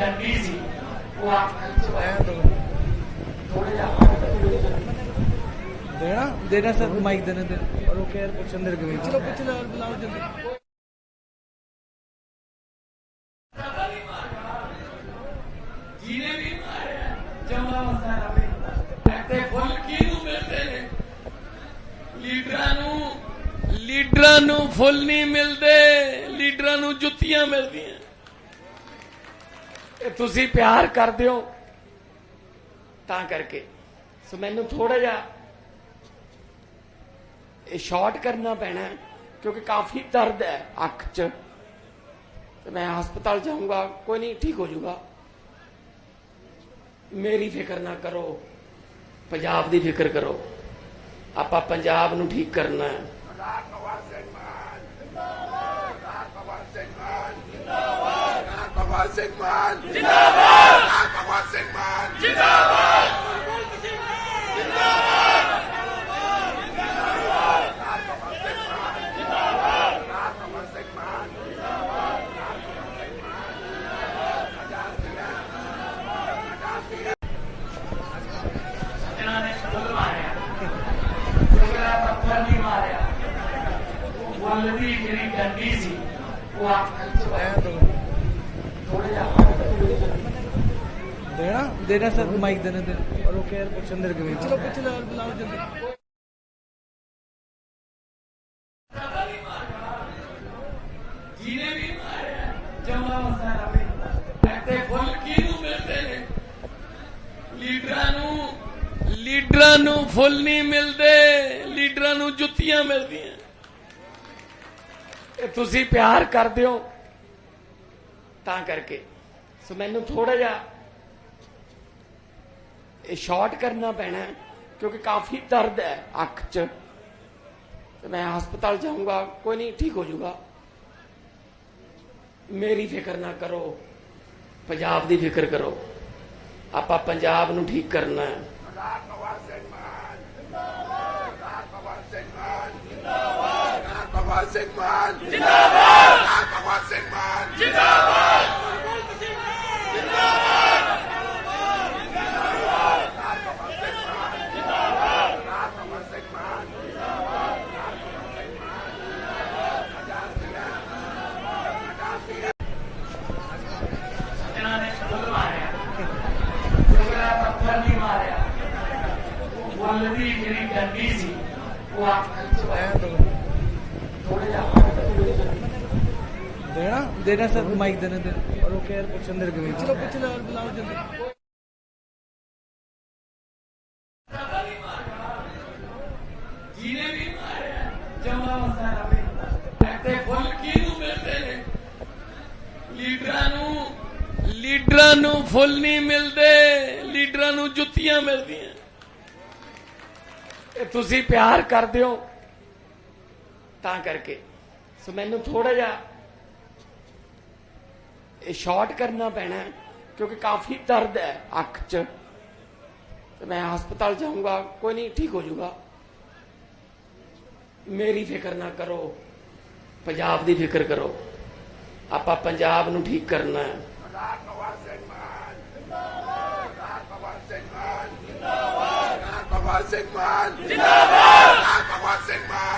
ਗੱਡੀ ਸੀ ਉਹ ਚ ਥੋੜੇ ਜਿਹਾ ਦੇਣਾ? ਦੇਣਾ ਸਰ ਮਾਈਕ ਦੇਣੇ ਦੇ ਔਰ ਉਹ ਕਹਿ ਪੁੱਛਣ ਦੇ ਕਮੀ ਚਲੋ ਪੁੱਛ ਲੈ ਬੁਲਾਓ ਜਲਦੀ। ਜਿਹਨੇ ਵੀ ਮਾਰਿਆ ਜਮਾ ਮਸਾਲਾ ਵੀ ਤੇ ਫੁੱਲ ਕਿਹਨੂੰ ਮਿਲਦੇ ਨੇ? ਲੀਡਰਾਂ ਨੂੰ ਲੀਡਰਾਂ ਨੂੰ ਫੁੱਲ ਨਹੀਂ ਮਿਲਦੇ ਲੀਡਰਾਂ ਨੂੰ ਜੁੱਤੀਆਂ ਮਿਲਦੀਆਂ। ਇਹ ਤੁਸੀਂ ਪਿਆਰ ਕਰਦੇ ਹੋ। ਤਾਂ ਕਰਕੇ। ਸੋ ਮੈਨੂੰ ਥੋੜਾ ਜਿਹਾ ਇਹ ਸ਼ਾਰਟ ਕਰਨਾ ਪੈਣਾ ਹੈ, ਕਿਉਂਕਿ ਕਾਫੀ ਦਰਦ ਹੈ ਅੱਖ 'ਚ। ਤੇ ਮੈਂ ਹਸਪਤਾਲ ਜਾਊਂਗਾ ਕੋਈ ਨਹੀਂ ਠੀਕ ਹੋ ਜਾਊਗਾ। ਮੇਰੀ ਫਿਕਰ ਨਾ ਕਰੋ। ਪੰਜਾਬ ਦੀ ਫਿਕਰ ਕਰੋ। ਆਪਾਂ ਪੰਜਾਬ ਨੂੰ ਠੀਕ ਕਰਨਾ ਹੈ। Segman! Zindabad! Ak Bhagwan Segman! Zindabad! Zindabad! والذي يريد تنفيذي هو ਦੇਣਾ ਸਰ ਮਾਈਕ ਦੇਣੇ ਦੇ ਔਰ ਉਹ ਕਹਿ ਪੁੱਛਣ ਦੇ ਕਮੀ ਚਲੋ ਪੁੱਛ ਲੈ ਬੁਲਾਓ ਜਲਦੀ ਜਿਹਨੇ ਵੀ ਮਾਰਿਆ ਜਮਾ ਮਸਾਲਾ ਵੀ ਤੇ ਫੁੱਲ ਕਿਹਨੂੰ ਮਿਲਦੇ ਨੇ। ਲੀਡਰਾਂ ਨੂੰ ਲੀਡਰਾਂ ਨੂੰ ਫੁੱਲ ਨਹੀਂ ਮਿਲਦੇ ਲੀਡਰਾਂ ਨੂੰ ਜੁੱਤੀਆਂ ਮਿਲਦੀਆਂ। ਇਹ ਤੁਸੀਂ ਪਿਆਰ ਕਰਦੇ ਹੋ ਤਾਂ ਕਰਕੇ। ਸੋ ਮੈਨੂੰ ਥੋੜਾ ਜਿਹਾ ਇਹ ਸ਼ਾਰਟ ਕਰਨਾ ਪੈਣਾ ਹੈ, ਕਿਉਂਕਿ ਕਾਫੀ ਦਰਦ ਹੈ ਅੱਖ 'ਚ ਤੇ ਮੈਂ ਹਸਪਤਾਲ ਜਾਊਂਗਾ ਕੋਈ ਨਹੀਂ ਠੀਕ ਹੋ ਜਾਊਗਾ ਮੇਰੀ ਫਿਕਰ ਨਾ ਕਰੋ ਪੰਜਾਬ ਦੀ ਫਿਕਰ ਕਰੋ ਆਪਾਂ ਪੰਜਾਬ ਨੂੰ ਠੀਕ ਕਰਨਾ ਹੈ Papa Sigman! Jindabad! Papa Sigman! ਇਹਨਾਂ ਨੇ ਫੁੱਲ ਮਾਰਿਆ ਜਿਹੜਾ ਪੱਥਰ ਨਹੀਂ ਮਾਰਿਆ ਦੀ ਜਿਹੜੀ ਡੰਡੀ ਸੀ ਉਹ ਚ ਥੋੜੇ ਜਿਹਾ ਦੇਣਾ। ਦੇਣਾ? ਸਰ ਮਾਈਕ ਦੇਣੇ ਦੇ ਔਰ ਉਹ ਪੁੱਛਣ ਦੇ ਕਮੀ ਚਲੋ ਪੁੱਛ ਲੈ ਬੁਲਾਓ ਜਲਦੀ। ਜਿਹਨੇ ਵੀ ਮਾਰਿਆ ਜਮਾ ਮਸਾਲਾ ਵੀ। ਤੇ ਫੁੱਲ ਕਿਹਨੂੰ ਮਿਲਦੇ ਨੇ? ਲੀਡਰਾਂ ਨੂੰ ਲੀਡਰਾਂ ਨੂੰ ਫੁੱਲ ਨਹੀਂ ਮਿਲਦੇ ਲੀਡਰਾਂ ਨੂੰ ਜੁੱਤੀਆਂ ਮਿਲਦੀਆਂ। ਇਹ ਤੁਸੀਂ ਪਿਆਰ ਕਰਦੇ ਹੋ। ਤਾਂ ਕਰਕੇ। ਸੋ ਮੈਨੂੰ ਥੋੜਾ ਜਿਹਾ ਇਹ ਸ਼ਾਰਟ ਕਰਨਾ ਪੈਣਾ ਕਿਉਂਕਿ ਕਾਫੀ ਦਰਦ ਹੈ ਅੱਖ 'ਚ। ਤੇ ਮੈਂ ਹਸਪਤਾਲ ਜਾਊਂਗਾ, ਕੋਈ ਨਹੀਂ, ਠੀਕ ਹੋ ਜਾਊਗਾ। ਮੇਰੀ ਫਿਕਰ ਨਾ ਕਰੋ। ਪੰਜਾਬ ਦੀ ਫਿਕਰ ਕਰੋ। ਆਪਾਂ ਪੰਜਾਬ ਨੂੰ ਠੀਕ ਕਰਨਾ ਹੈ। Singh Man! Jindabad!